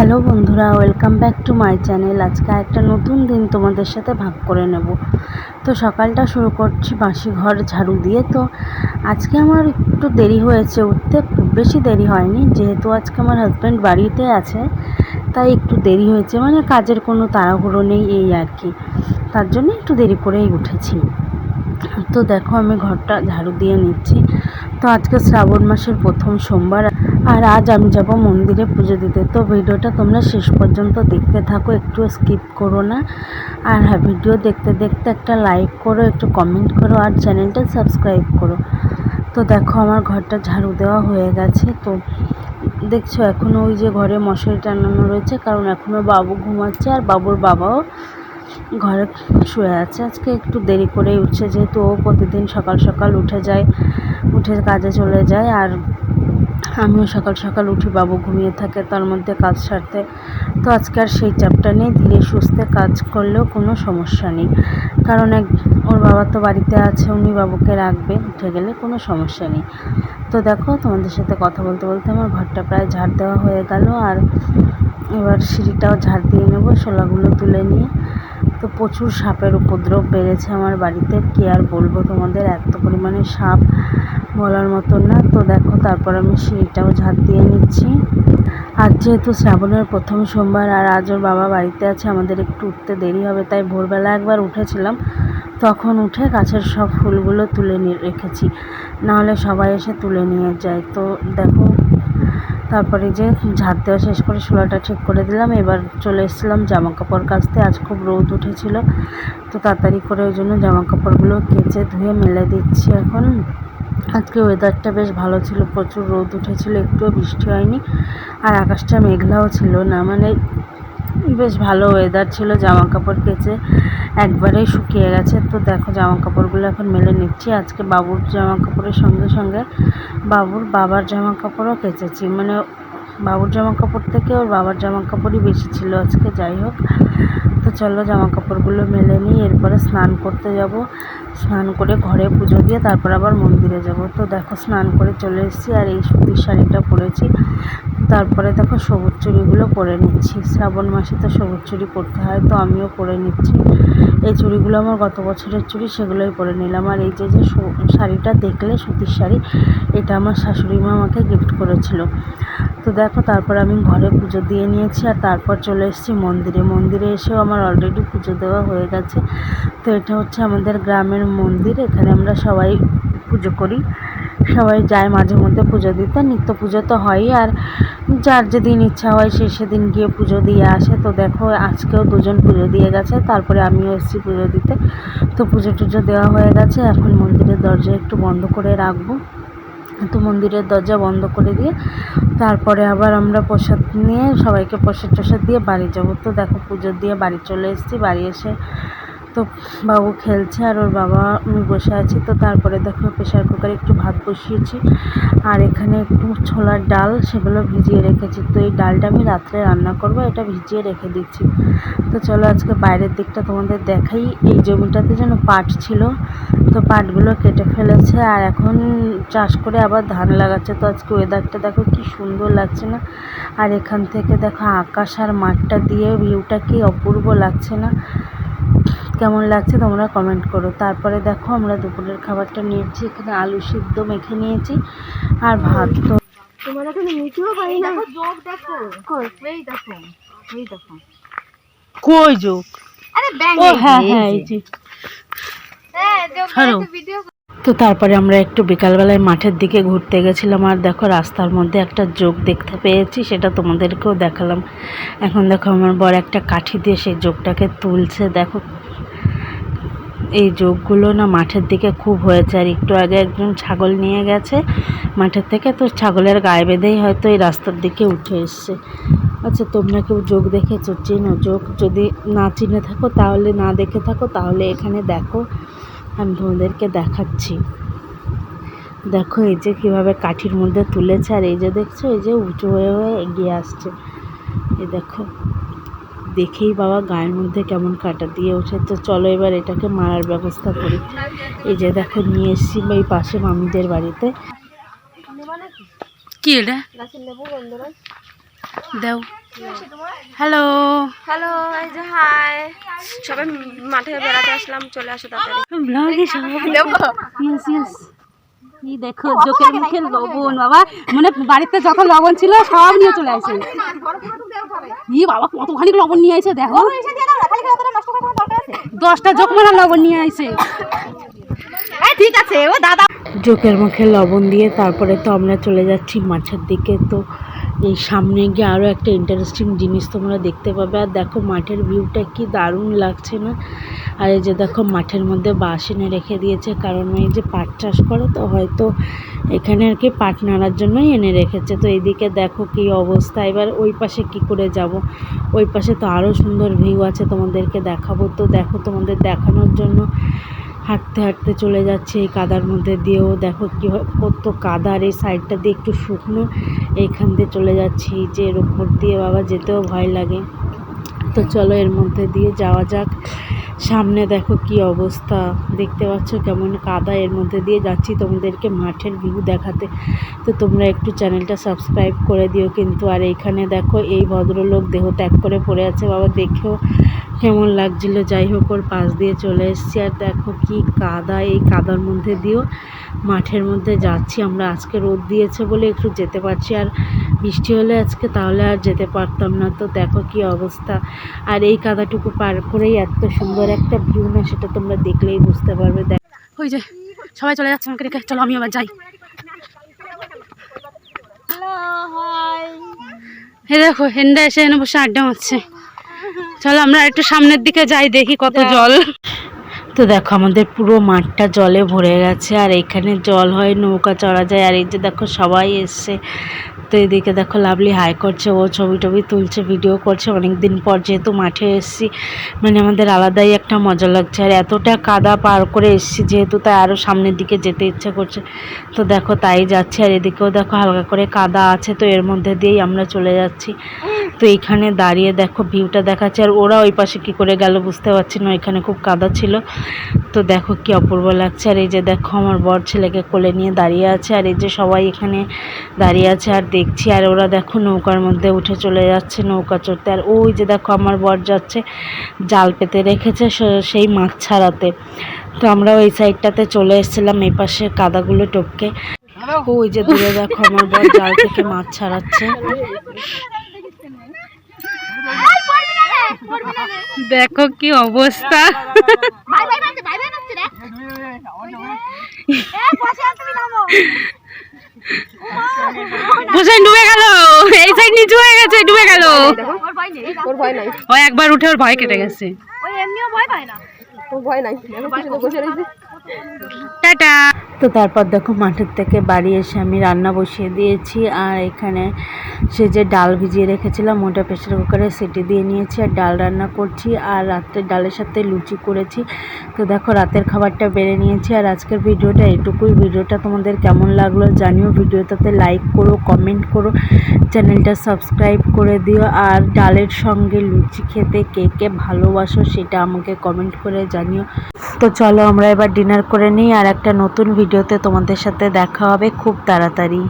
Hello বন্ধুরা, welcome back to my channel. আজকে একটা নতুন দিন তোমাদের সাথে ভাগ করে নেব। তো সকালটা শুরু করছি বাসি ঘর ঝাড়ু দিয়ে। তো আজকে আমার একটু দেরি হয়েছে উঠতে, খুব বেশি দেরি হয়নি। যেহেতু আজকে আমার হাজব্যান্ড বাড়িতে আছে, তাই একটু দেরি হয়েছে। মানে কাজের কোনো তাড়াহুড়ো নেই এই আর কি। তার জন্য একটু দেরি করেই উঠেছি। তো দেখো আমি ঘরটা ঝাড়ু দিয়ে নিচ্ছি। তো আজকে শ্রাবণ মাসের প্রথম সোমবার, আর আজ আমি যাব মন্দিরে পুজো দিতে। তো ভিডিওটা তোমরা শেষ পর্যন্ত দেখতে থাকো, একটু স্কিপ করো না। আর হ্যাঁ ভিডিও দেখতে দেখতে একটা লাইক করো, একটু কমেন্ট করো, আর চ্যানেলটা সাবস্ক্রাইব করো। তো দেখো, আমার ঘরটা ঝাড়ু দেওয়া হয়ে গেছে। তো দেখছ এখনও ওই যে ঘরে মশারি টানানো রয়েছে, কারণ এখনও বাবু ঘুমাচ্ছে আর বাবুর বাবাও ঘরে শুয়ে আছে। আজকে একটু দেরি করেই উঠছে, যেহেতু ও প্রতিদিন সকাল সকাল উঠে যায়। উঠে কাজে চলে যায় আর আমিও সকাল সকাল উঠি, বাবু ঘুমিয়ে থাকে তার মধ্যে কাজ সারতে। তো আজকে আর সেই চাপটা নেই, ধীরে সুস্থে কাজ করলেও কোনো সমস্যা নেই। কারণ এক, ওর বাবা তো বাড়িতে আছে, উনি বাবুকে রাখবে, উঠে গেলে কোনো সমস্যা নেই। তো দেখো, তোমাদের সাথে কথা বলতে বলতে আমার ঘরটা প্রায় ঝাড় দেওয়া হয়ে গেল আর এবার সিঁড়িটাও ঝাড় দিয়ে নেব, শোলাগুলো তুলে নিয়ে। তো প্রচুর সাপের উপদ্রব বেড়েছে আমার বাড়িতে, কি আর বলব তোমাদের, এত পরিমাণে সাপ। বলার মতন না। তো দেখো, তারপর আমি সিঁড়িটাও ঝাড় দিয়ে নিচ্ছি। আজ যেহেতু শ্রাবণের প্রথম সোমবার আর আজ ওর বাবা বাড়িতে আছে, আমাদের একটু উঠতে দেরি হবে, তাই ভোরবেলা একবার উঠেছিলাম। তখন উঠে গাছের সব ফুলগুলো তুলে নিয়ে রেখেছি। নাহলে সবাই এসে তুলে নিয়ে যায়। তো দেখো, তারপরে যে ঝাড় দেওয়া শেষ করে শোলাটা ঠিক করে দিলাম। এবার চলে এসেছিলাম জামা কাপড় কাচতে। আজ খুব রোদ উঠেছিল। তো তাড়াতাড়ি করে ওই জন্য জামা কাপড়গুলো কেচে ধুয়ে মেলে দিচ্ছি এখন। আজকে ওয়েদারটা বেশ ভালো ছিল, প্রচুর রোদ উঠেছিল, একটুও বৃষ্টি হয়নি, আর আকাশটা মেঘলাও ছিল না মানে বেশ ভালো ওয়েদার ছিল জামা কাপড় কেচে একবারেই শুকিয়ে গেছে, তো দেখো জামা কাপড়গুলো এখন মেলে নিচ্ছি, আজকে বাবুর জামা কাপড়ের সঙ্গে সঙ্গে বাবুর বাবার জামা কাপড়ও কেচেছি মানে বাবুর জামা কাপড় থেকে ওর বাবার জামা কাপড়ই বেশি ছিল আজকে, যাই হোক, তো চলো জামা কাপড়গুলো মেলে নিই, এরপরে স্নান করতে যাব স্নান করে ঘরে পুজো দিয়ে তারপর আবার মন্দিরে যাব। তো দেখো, স্নান করে চলে এসেছি আর এই সুতির শাড়িটা পরেছি। তারপরে দেখো, সবুজ চুড়িগুলো পরে নিচ্ছি। শ্রাবণ মাসে তো সবুজ চুড়ি পরতে হয়, তো আমিও পরে নিচ্ছি। এই চুড়িগুলো আমার গত বছরের চুড়ি, সেগুলোই পরে নিলাম। আর এই যে যে শাড়িটা দেখলে, সুতির শাড়ি, এটা আমার শাশুড়ি মা আমাকে গিফট করেছিল। তো দেখো, তারপর আমি ঘরে পুজো দিয়ে নিয়েছি আর তারপর চলে এসেছি মন্দিরে। মন্দিরে এসেও আমার অলরেডি পুজো দেওয়া হয়ে গেছে। তো এটা হচ্ছে আমাদের গ্রামের মন্দির, এখানে আমরা সবাই পুজো করি। সবাই যায় মাঝে মধ্যে পুজো দিতে নিত্য পুজো তো হয়ই। আর যার যেদিন ইচ্ছা হয় সে সেদিন গিয়ে পুজো দিয়ে আসে। তো দেখো, আজকেও দুজন পুজো দিয়ে গেছে, তারপরে আমিও এসেছি পুজো দিতে। তো পুজো টুজো দেওয়া হয়ে গেছে, এখন মন্দিরের দরজা একটু বন্ধ করে রাখব। তো মন্দিরের দরজা বন্ধ করে দিয়ে, তারপরে আবার আমরা প্রসাদ নিয়ে সবাইকে প্রসাদ টসাদ দিয়ে বাড়ি যাব। তো দেখো, পুজো দিয়ে বাড়ি চলে এসেছি, বাড়ি এসে তো বাবু খেলছে আর ওর বাবা আমি বসে আছি। তো তারপরে দেখো প্রেশার কুকারে একটু ভাত বসিয়েছি। আর এখানে একটু ছোলার ডাল সেগুলো ভিজিয়ে রেখেছি। তো এই ডালটা আমি রাত্রে রান্না করব, এটা ভিজিয়ে রেখে দিচ্ছি। তো চলো আজকে বাইরের দিকটা তোমাদের দেখাই। এই জমিটাতে যেন পাট ছিল, তো পাটগুলো কেটে ফেলেছে। আর এখন চাষ করে আবার ধান লাগাচ্ছে। তো আজকে ওয়েদারটা দেখো কি সুন্দর লাগছে না। আর এখান থেকে দেখো আকাশ আর মাঠটা দিয়ে ভিউটা কি অপূর্ব লাগছে না। কেমন লাগছে তোমরা কমেন্ট করো। তারপরে দেখো আমরা দুপুরের খাবারটা নিয়েছি এখানে আলু সিদ্ধ মেখে নিয়েছি আর ভাত তো তোমার এখানে মিটিও পাই না? যোগ দেখো। এই দেখো এই দেখো। কই যোগ? আরে ব্যাং হ্যাঁ হ্যাঁ এই যে। হ্যাঁ ভিডিও তো তারপরে আমরা একটু বিকালবেলায় মাঠের দিকে ঘুরতে গেছিলাম, আর দেখো রাস্তার মধ্যে একটা যোগ দেখতে পেয়েছি, সেটা তোমাদেরকেও দেখালাম। এখন দেখো আমার বড় একটা কাঠি দিয়ে সেই যোগটাকে তুলছে, দেখো। এই যোগগুলো না মাঠের দিকে খুব হয়েছে, আর একটু আগে একজন ছাগল নিয়ে গেছে মাঠের থেকে, তো ছাগলের গায়ে বেঁধেই হয়তো এই রাস্তার দিকে উঠে এসছে। আচ্ছা তোমরা কেউ যোগ দেখেছ? চেনো? যোগ যদি না চিনে থাকো, তাহলে না দেখে থাকো, তাহলে এখানে দেখো। আমি তোমাদেরকে দেখাচ্ছি। দেখো এই যে কীভাবে কাঠির মধ্যে তুলেছে আর এই যে দেখছ এই যে উঁচু হয়ে হয়ে এগিয়ে আসছে। এই দেখো দেখেই বাবা গায়ের মধ্যে কেমন কাটা দিয়ে ওঠে তো চলো এবার এটাকে মারার ব্যবস্থা করি। এই যে দেখো নিয়ে এসছি এই পাশে মামিদের বাড়িতে। কি এটা? দাও। হ্যালো হ্যালো এই যে হাই সবাই মাঠে বেড়াতে আসলাম চলে আসো তাড়াতাড়ি। ব্লগে সবাই ইয়েস ইয়েস এই দেখো মুখে লবণ বাবা। মানে বাড়িতে যত লবণ ছিল সব নিয়ে চলে আসে। ই বাবা কতখানি লবণ নিয়ে আসে দেখো। দশটা জোক মারা লবণ নিয়ে আসে ঠিক আছে ও দাদা। জোকের মুখে লবণ দিয়ে তারপরে তো আমরা চলে যাচ্ছি মাছের দিকে তো এই সামনে গিয়ে আরও একটা ইন্টারেস্টিং জিনিস তোমরা দেখতে পাবে। আর দেখো মাঠের ভিউটা কি দারুণ লাগছে না? আর এই যে দেখো মাঠের মধ্যে বাঁশ এনে রেখে দিয়েছে, কারণ এই যে পাট চাষ করে তো হয়তো এখানে আর কি পাট নাড়ার জন্যই এনে রেখেছে। তো এইদিকে দেখো কি অবস্থা, এবার ওই পাশে কি করে যাব? ওই পাশে তো আরও সুন্দর ভিউ আছে তোমাদেরকে দেখাবো। তো দেখো তোমাদের দেখানোর জন্য হাঁটতে হাঁটতে চলে যাচ্ছে এই কাদার মধ্যে দিয়েও। দেখো কি কত কাদার এই সাইডটা দিয়ে একটু শুকনো, এইখান দিয়ে চলে যাচ্ছি। যে এর উপর দিয়ে বাবা যেতেও ভয় লাগে। তো চলো এর মধ্যে দিয়ে যাওয়া যাক। সামনে দেখো কি অবস্থা। দেখতে পাচ্ছ কেমন কাদা এর মধ্যে দিয়ে যাচ্ছি তোমাদেরকে মাঠের ভিউ দেখাতে। তো তোমরা একটু চ্যানেলটা সাবস্ক্রাইব করে দিও কিন্তু। আর এইখানে দেখো এই ভদ্রলোক দেহ ত্যাগ করে পড়ে আছে। বাবা দেখেও কেমন লাগছিল? যাই হোক ওর পাশ দিয়ে চলে এসেছি। আর দেখো কি কাদা এই কাদার মধ্যে দিয়েও মাঠের মধ্যে যাচ্ছি। আমরা আজকে রোদ দিয়েছে বলে একটু যেতে পারছি। আর বৃষ্টি হলে আজকে তাহলে আর যেতে পারতাম না। তো দেখো কি অবস্থা। আর এই কাদাটুকু পার করেই এত সুন্দর একটা ভিউ না সেটা তোমরা দেখলেই বুঝতে পারবে। দেখ ওই যে সবাই চলে যাচ্ছে আমাকে রেখে চলো আমি আবার যাই। হে দেখো হেন্ডা এসে এনে বসে আড্ডা মারছে। চলো আমরা একটু সামনের দিকে যাই দেখি কত জল। তো দেখো আমাদের পুরো মাঠটা জলে ভরে গেছে আর এখানে জল হয় নৌকা চড়া যায় আর এই যে দেখো সবাই এসছে। তো এদিকে দেখো লাভলি হাই করছে ও ছবি টবি তুলছে ভিডিও করছে। অনেক দিন পর যেহেতু মাঠে এসছি মানে আমাদের আলাদাই একটা মজা লাগছে। আর এতটা কাদা পার করে এসছি যেহেতু তাই আরও সামনের দিকে যেতে ইচ্ছা করছে। তো দেখো তাই যাচ্ছে আর এদিকেও দেখো হালকা করে কাদা আছে তো এর মধ্যে দিয়েই আমরা চলে যাচ্ছি। তো এইখানে দাঁড়িয়ে দেখো ভিউটা দেখাচ্ছে। আর ওরা ওই পাশে কি করে গেল বুঝতে পারছি না এখানে খুব কাদা ছিল। তো দেখো কি অপূর্ব লাগছে। আর এই যে দেখো আমার বর ছেলেকে কোলে নিয়ে দাঁড়িয়ে আছে। আর এই যে সবাই এখানে দাঁড়িয়ে আছে আর দেখছি। আর ওরা দেখো নৌকার মধ্যে উঠে চলে যাচ্ছে নৌকা চড়তে। আর ওই যে দেখো আমার বর যাচ্ছে জাল পেতে রেখেছে সেই মাছ ছাড়াতে। তো আমরা ওই সাইডটাতে চলে এসেছিলাম এই পাশে কাদাগুলো টপকে। ওই যে দূরে দেখো আমার বর জাল থেকে মাছ ছাড়াচ্ছে দেখো কি অবস্থা ভাই ভাই নামছে ভাই ভাই নামছে রে এ বসে আছ তুমি নামো। হোসেন ডুবে গেল। এই সাইড নিচু হয়ে গেছে ডুবে গেল। ওর ভয় নেই ওর ভয় নাই। ও একবার উঠে ওর ভয় কেটে গেছে। ওই এমনিও ভয় পায় না। ওর ভয় নাই। দেখো পিছনে বসে রয়েছে। টাটা। তো তারপর দেখো মাঠের থেকে বাড়ি এসে আমি রান্না বসিয়ে দিয়েছি আর এখানে সে যে ডাল ভিজিয়ে রেখেছিলাম ওটা প্রেশার কুকারে সিটি দিয়ে নিয়েছি আর ডাল রান্না করছি আর রাত্রে ডালের সাথে লুচি করেছি। তো দেখো রাতের খাবারটা বেড়ে নিয়েছি আর আজকের ভিডিওটা এইটুকুই ভিডিওটা তোমাদের কেমন লাগল জানিও। ভিডিওটাতে লাইক করো কমেন্ট করো, চ্যানেলটা সাবস্ক্রাইব করে দিও। আর ডালের সঙ্গে লুচি খেতে কে কে ভালোবাসো সেটা আমাকে কমেন্ট করে জানিও। তো চলো আমরা এবার ডিনার করে নিই আর একটা নতুন ভিডিওতে তোমাদের সাথে দেখা হবে খুব তাড়াতাড়ি।